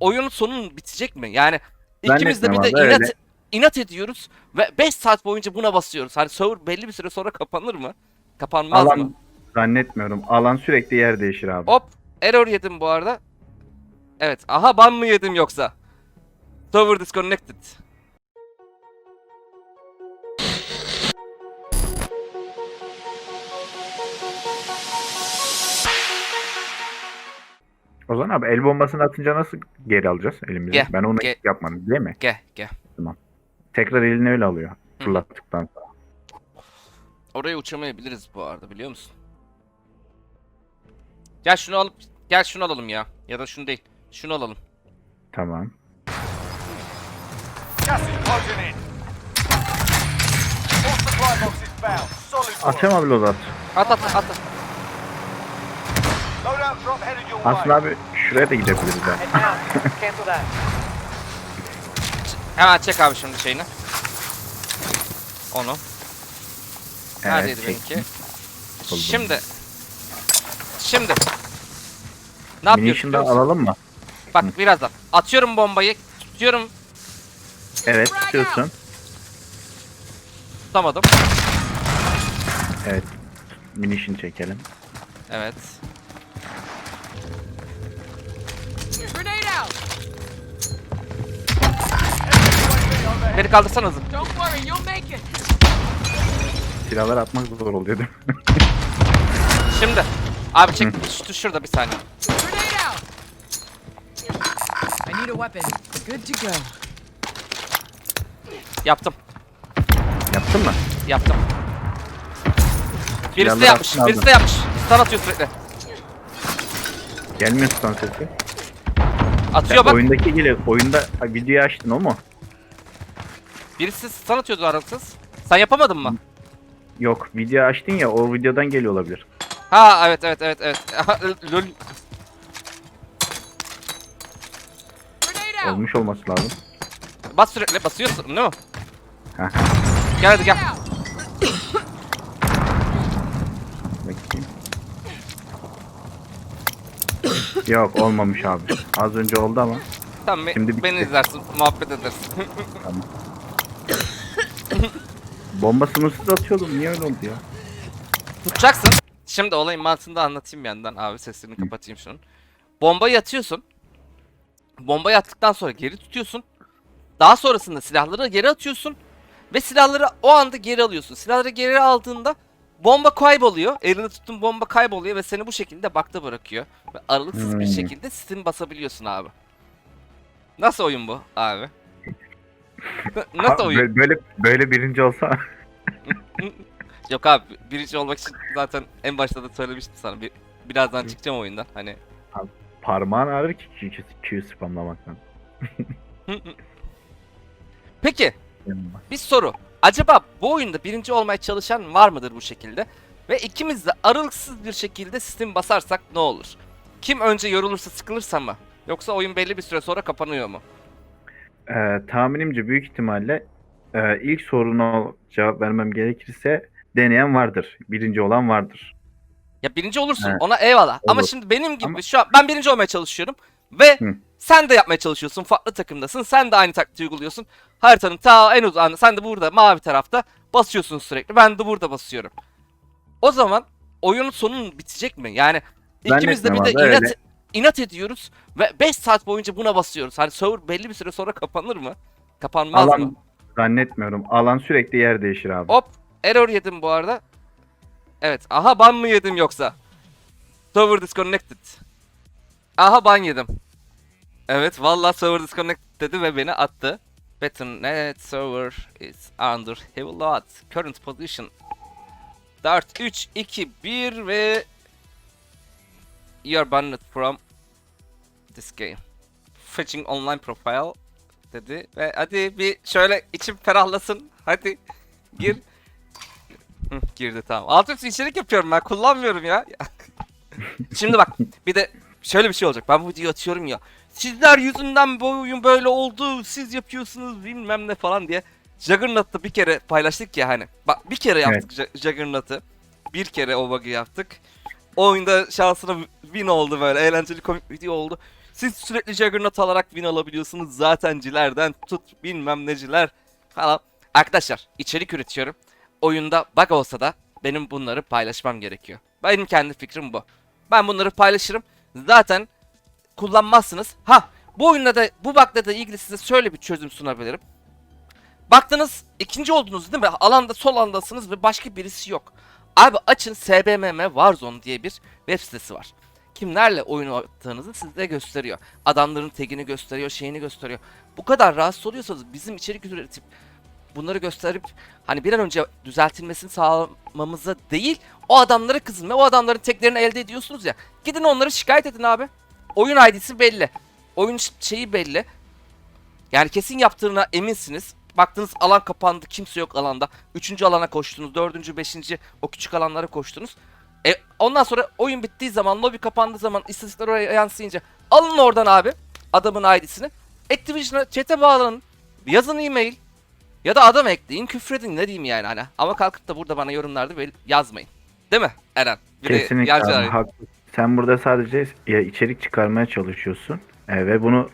oyunun sonu bitecek mi? Yani Ben ikimiz de bir de inat, öyle. inat ediyoruz ve 5 saat boyunca buna basıyoruz. Hani server belli bir süre sonra kapanır mı? Kapanmaz Alan mı? zannetmiyorum. Alan sürekli yer değişir abi. Hop error yedim bu arada. Evet aha ban mı yedim yoksa? Server disconnected. O zaman abi el bombasını atınca nasıl geri alacağız elimizi? Gel, ben onu gel. hiç yapmadım değil mi? Gel gel. Tekrar elini öyle alıyor. Hı. Fırlattıktan sonra. Oraya uçamayabiliriz bu arada biliyor musun? Gel şunu alıp gel şunu alalım ya. Ya da şunu değil. Şunu alalım. Tamam. Atacağım abi loadout. At at at. Loadout Aslında abi şuraya da gidebiliriz that. Hemen çek abi şimdi şeyini. Onu. Neredeydi çektim. benimki? Buldum. Şimdi. Şimdi. Ne yapıyoruz? Munition da alalım mı? Bak birazdan. Atıyorum bombayı. Tutuyorum. Evet tutuyorsun. Tutamadım. Evet. Munition çekelim. Evet. Beni kaldırsanız. Silahlar atmak zor oluyor değil mi? Şimdi. Abi çek. Şu, şurada bir saniye. I need a weapon. Good to go. Yaptım. Yaptın mı? Yaptım. Birisi de Silahları yapmış. attın Birisi de yapmış. Stun atıyor sürekli. Gelmiyor stun sesi. Atıyor bak. oyundaki geliyor. Oyunda ha, videoyu açtın o mu? Birisi stun atıyordu aralıksız. Sen yapamadın mı? Yok video açtın ya o videodan geliyor olabilir. Ha evet evet evet evet. Lol. Olmuş olması lazım. Bas sürekli basıyorsun değil mi? Heh. Gel hadi gel. Bakayım. Yok olmamış abi. Az önce oldu ama. Tamam Şimdi bitti. beni izlersin. Muhabbet edersin. Tamam. Bomba sınırsız atıyordum. Niye öyle oldu ya? Tutacaksın. Şimdi olayın mantığını da anlatayım bir yandan. Abi sesini kapatayım şunun. Bombayı atıyorsun. Bombayı attıktan sonra geri tutuyorsun. Daha sonrasında silahları geri atıyorsun. Ve silahları o anda geri alıyorsun. Silahları geri aldığında bomba kayboluyor. Elini tuttuğun bomba kayboluyor ve seni bu şekilde bakta bırakıyor. Ve aralıksız bir şekilde Steam basabiliyorsun abi. Nasıl oyun bu abi? Nasıl oyun? bö- Böyle böyle birinci olsa Yok abi birinci olmak için zaten en başta da söylemiştim sana. Bir, birazdan çıkacağım oyundan. Hani parmağın ağrır ki Q, Q spamlamaktan. Peki bir soru. Acaba bu oyunda birinci olmaya çalışan var mıdır bu şekilde? Ve ikimiz de aralıksız bir şekilde Steam basarsak ne olur? Kim önce yorulursa sıkılırsa mı? Yoksa oyun belli bir süre sonra kapanıyor mu? Ee, tahminimce büyük ihtimalle e, ilk soruna cevap vermem gerekirse deneyen vardır. Birinci olan vardır. Ya birinci olursun Evet. ona eyvallah. Ama Olur. şimdi benim gibi Ama- şu an ben birinci olmaya çalışıyorum. Ve Hı. sen de yapmaya çalışıyorsun. Farklı takımdasın. Sen de aynı taktiği uyguluyorsun. Haritanın ta en uzağında sen de burada mavi tarafta basıyorsun sürekli. Ben de burada basıyorum. O zaman oyunun sonu bitecek mi? Yani ikimiz de bir de abi, inat, öyle. inat ediyoruz ve 5 saat boyunca buna basıyoruz. Hani server belli bir süre sonra kapanır mı? Kapanmaz Alan mı? zannetmiyorum. Alan sürekli yer değişir abi. Hop error yedim bu arada. Evet aha ban mı yedim yoksa? Server disconnected. Aha ban yedim. Evet vallahi server disconnected dedi ve beni attı. Battle.net server is under heavy load. Current position 4, 3, 2, 1 ve You are banned from this game. Fetching online profile dedi ve hadi bir şöyle içim ferahlasın. Hadi gir. Hı, girdi tamam. Alt üstü içerik yapıyorum ben kullanmıyorum ya. Şimdi bak bir de şöyle bir şey olacak. Ben bu videoyu atıyorum ya. Sizler yüzünden bu oyun böyle oldu. Siz yapıyorsunuz bilmem ne falan diye. Juggernaut'ta bir kere paylaştık ya hani. Bak bir kere yaptık Ja- Juggernaut'ı. Bir kere o bug'ı yaptık. Oyunda şansına win oldu böyle. Eğlenceli komik video oldu. Siz sürekli Juggernaut alarak win alabiliyorsunuz. Zatencilerden tut bilmem neciler falan. Arkadaşlar içerik üretiyorum. Oyunda bug olsa da benim bunları paylaşmam gerekiyor. Benim kendi fikrim bu. Ben bunları paylaşırım. Zaten kullanmazsınız. Ha bu oyunda da bu bug'la da ilgili size şöyle bir çözüm sunabilirim. Baktınız ikinci oldunuz değil mi? Alanda sol andasınız ve başka birisi yok. Abi açın SBMM Warzone diye bir web sitesi var. Kimlerle oyun oynadığınızı size gösteriyor. Adamların tagini gösteriyor, şeyini gösteriyor. Bu kadar rahatsız oluyorsanız bizim içerik üretip bunları gösterip hani bir an önce düzeltilmesini sağlamamıza değil o adamlara kızın ve o adamların teklerini elde ediyorsunuz ya. Gidin onları şikayet edin abi. Oyun ID'si belli. Oyun şeyi belli. Yani kesin yaptığına eminsiniz. Baktınız alan kapandı kimse yok alanda. Üçüncü alana koştunuz. Dördüncü, beşinci o küçük alanlara koştunuz. E, ondan sonra oyun bittiği zaman, lobi kapandığı zaman, istatistikler oraya yansıyınca alın oradan abi adamın ID'sini. Activision'a chat'e bağlanın. Yazın e-mail. Ya da adam ekleyin, küfredin ne diyeyim yani hani. Ama kalkıp da burada bana yorumlarda böyle yazmayın. Değil mi Eren? Bir Kesinlikle abi. Sen burada sadece ya, içerik çıkarmaya çalışıyorsun E, ve bunu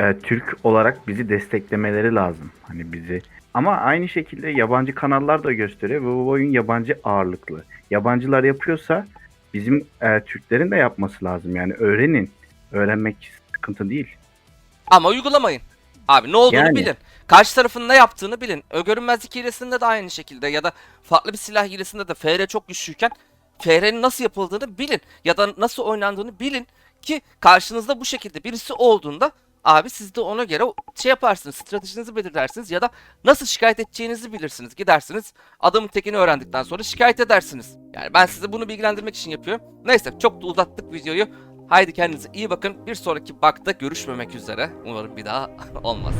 e, Türk olarak bizi desteklemeleri lazım. Hani bizi ama aynı şekilde yabancı kanallar da gösteriyor ve bu oyun yabancı ağırlıklı. Yabancılar yapıyorsa bizim e, Türklerin de yapması lazım. Yani öğrenin. Öğrenmek sıkıntı değil. Ama uygulamayın. Abi ne olduğunu Yani. bilin. Karşı tarafın ne yaptığını bilin. Ö görünmezlik hilesinde de aynı şekilde ya da farklı bir silah hilesinde de FR çok güçlüyken FR'nin nasıl yapıldığını bilin. Ya da nasıl oynandığını bilin ki karşınızda bu şekilde birisi olduğunda abi siz de ona göre şey yaparsınız. Stratejinizi belirlersiniz ya da nasıl şikayet edeceğinizi bilirsiniz. Gidersiniz adamın tekini öğrendikten sonra şikayet edersiniz. Yani ben size bunu bilgilendirmek için yapıyorum. Neyse çok da uzattık videoyu. Haydi kendinize iyi bakın. Bir sonraki bakta görüşmemek üzere. Umarım bir daha olmaz.